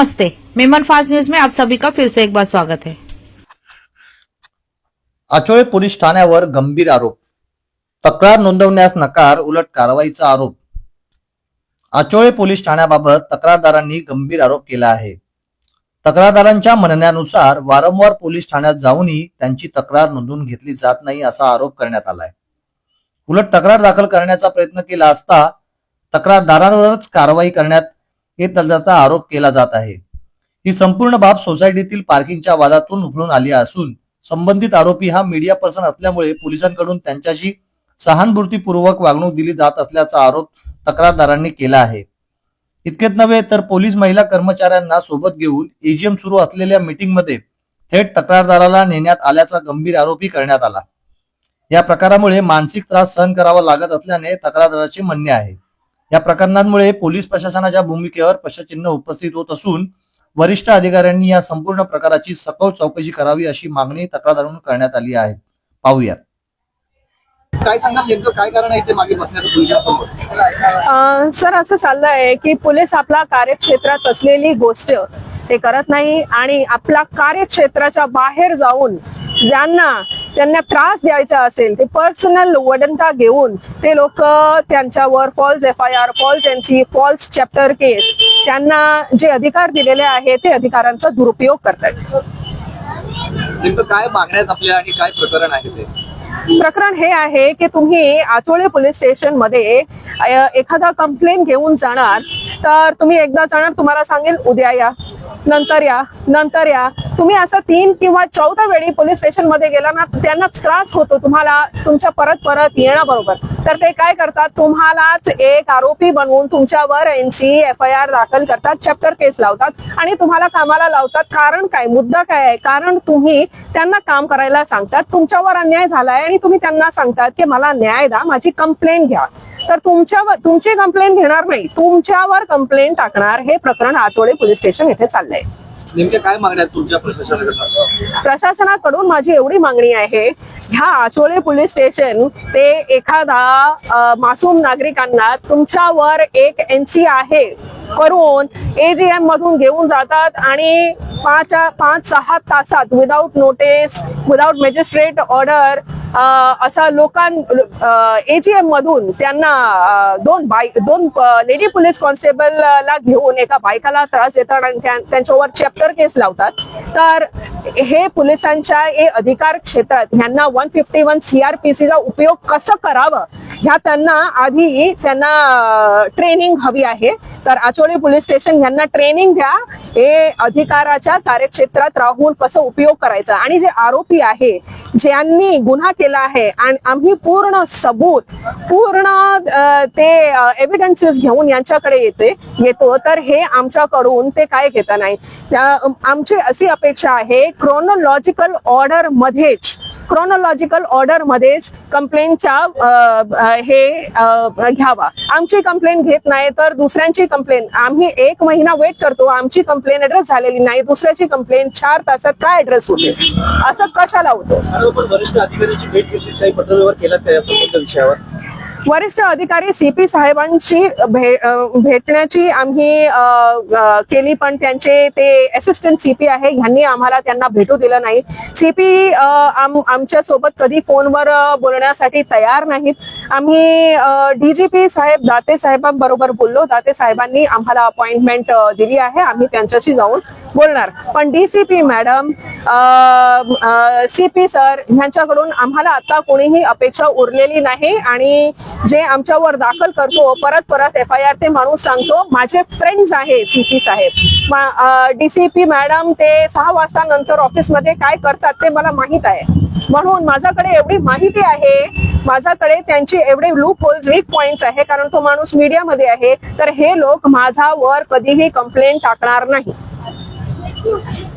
नमस्ते Memon fast news में आप सभी का फिर से एक बार स्वागत है। आचोळे पोलीस ठाण्यावर गंभीर आरोप तक्रार नोंदवण्यास नकार उलट कारवाईचा आरोप. आचोळे पोलीस ठाण्याबाबत तक्रारदारांनी गंभीर आरोप केला आहे. तक्रारदारांच्या म्हणण्यानुसार वारंवार पोलीस ठाण्यात जाऊनही त्यांची तक्रार नोंदवून घेतली जात नाही असा आरोप करण्यात आलाय. उलट तक्रार दाखल करण्याचा प्रयत्न केला असता तक्रारदारांवरच कारवाई करण्यात हे असल्याचा आरोप केला जात आहे. ही संपूर्ण बाब सोसायटीतील पार्किंगच्या वादातून उफळून आली असून संबंधित आरोपी हा मीडिया पर्सन असल्यामुळे पोलिसांकडून त्यांच्याशी सहानुभूतीपूर्वक वागणूक दिली जात असल्याचा आरोप तक्रारदारांनी केला आहे. इतकेच नव्हे तर पोलीस महिला कर्मचाऱ्यांना सोबत घेऊन एजीएम सुरू असलेल्या मीटिंगमध्ये थेट तक्रारदाराला नेण्यात आल्याचा गंभीर आरोपही करण्यात आला. या प्रकारामुळे मानसिक त्रास सहन करावा लागत असल्याने तक्रारदाराचे म्हणणे आहे. या प्रकरणांमुळे पोलीस प्रशासनाच्या भूमिकेवर प्रश्नचिन्ह उपस्थित होत असून वरिष्ठ अधिकाऱ्यांनी या संपूर्ण प्रकाराची सखोल चौकशी करावी अशी मागणी तक्रारदारांकडून करण्यात आली आहे. पाहूयात काय सांगाल नेमकं? काय कारण आहे ते मागे बसण्याचं तुमच्यासमोर अ, सर असं चाललंय की पोलीस आपला कार्यक्षेत्रात असलेली गोष्ट ते करत नाही आणि आपल्या कार्यक्षेत्राच्या बाहेर जाऊन ज्यांना त्यांना त्रास द्यायचा असेल ते पर्सनल वडंता घेऊन ते लोक त्यांच्यावर false F I R false NC false chapter case त्यांना जे अधिकार दिलेले आहे ते अधिकारांचा दुरुपयोग करतात काय मागण्यात आपल्या आणि काय प्रकरण आहे ते? प्रकरण हे आहे की तुम्ही आचोळे पोलीस स्टेशनमध्ये एखादा कंप्लेंट घेऊन जाणार तर तुम्ही एकदा जाणार तुम्हाला सांगेल उद्या या. नंतर या नंतर या. तुम्ही असं तीन किंवा चौथा वेळी पोलीस स्टेशनमध्ये गेला ना त्यांना त्रास होतो. तुम्हाला तुमच्या परत परत येण्याबरोबर तर ते काय करतात? तुम्हालाच एक आरोपी बनवून तुमच्यावर एनसी एफ आय आर दाखल करतात चॅप्टर केस लावतात आणि तुम्हाला कामाला लावतात. कारण काय? मुद्दा काय आहे? कारण तुम्ही त्यांना काम करायला सांगतात. तुमच्यावर अन्याय झालाय आणि तुम्ही त्यांना सांगतात की मला न्याय द्या माझी कंप्लेंट घ्या. तर तुमच्यावर तुमची कंप्लेंट घेणार नाही. तुमच्यावर कंप्लेंट टाकणार हे प्रकरण आचोळे पोलीस स्टेशन येथे काय मागण्यात तुमच्या प्रशासनाकडनं? प्रशासनाकडून माझी एवढी मागणी आहे ह्या आचोळे पोलीस स्टेशन ते एखादा मासूम नागरिकांना तुमच्यावर एक एनसी आहे करून एजीएम मधून घेऊन जातात आणि पाच पाच सहा तासात without notice without magistrate order असा लोकां एजीएम मधून त्यांना दोन बाईक दोन लेडी पोलीस कॉन्स्टेबल ला घेऊन एका बायकाला त्रास देतात आणि त्यांच्यावर चॅप्टर केस लावतात. तर हे पोलिसांच्या हे अधिकार क्षेत्रात ह्यांना वन फिफ्टी वन सीआरपीसीचा उपयोग कसं करावं? ह्या त्यांना आधी त्यांना ट्रेनिंग हवी आहे. तर आचोळी पोलीस स्टेशन ह्यांना ट्रेनिंग द्या. हे अधिकाराच्या कार्यक्षेत्रात राहून कसं उपयोग करायचा? आणि जे आरोपी आहे ज्यांनी गुन्हा केला आहे. आणि आम्ही पूर्ण सबूत पूर्ण ते एव्हिडन्सेस घेऊन यांच्याकडे येते येतो. तर हे आमच्याकडून ते काय घेता नाही. आमची अशी अपेक्षा आहे क्रोनोलॉजिकल ऑर्डर मध्येच क्रॉनॉलॉजिकल ऑर्डर मध्येच कंप्लेंटच्या हे घ्यावा. आमची कंप्लेंट घेत नाही तर दुसऱ्यांची कंप्लेंट आम्ही एक महिना वेट करतो आमची कंप्लेंट ऍड्रेस झालेली नाही दुसऱ्याची कंप्लेंट चार तासात काय ऍड्रेस होते? असं कशाला होतं? वरिष्ठ अधिकाऱ्यांची भेट घेतली काही पत्रव्यवहार केला त्या संबंध विषयावर? वरिष्ठ अधिकारी सीपी साहेबांशी भे भेटण्याची आम्ही केली पण त्यांचे ते असिस्टंट सीपी आहे ह्यांनी आम्हाला त्यांना भेटू दिलं नाही. सीपी आमच्यासोबत कधी फोनवर बोलण्यासाठी तयार नाहीत. आम्ही डीजीपी साहेब दाते साहेबांबरोबर बोललो. दाते साहेबांनी आम्हाला अपॉइंटमेंट दिली आहे. आम्ही त्यांच्याशी जाऊन बोलणार. पण डीसीपी मॅडम सीपी सर ह्यांच्याकडून आम्हाला आता कोणीही अपेक्षा उरलेली नाही आणि जे आमच्यावर दाखल करतो परत परत एफ आय आर ते माणूस सांगतो माझे फ्रेंड्स आहे सीपी साहेब. डीसीपी मॅडम ते सहा वाजता नंतर ऑफिसमध्ये काय करतात ते मला माहीत आहे. म्हणून माझ्याकडे एवढी माहिती आहे माझ्याकडे त्यांचे एवढे लूप होल्स वीक पॉइंट्स आहे कारण तो माणूस मीडियामध्ये आहे तर हे लोक माझ्यावर कधीही कंप्लेंट टाकणार नाही. Mua.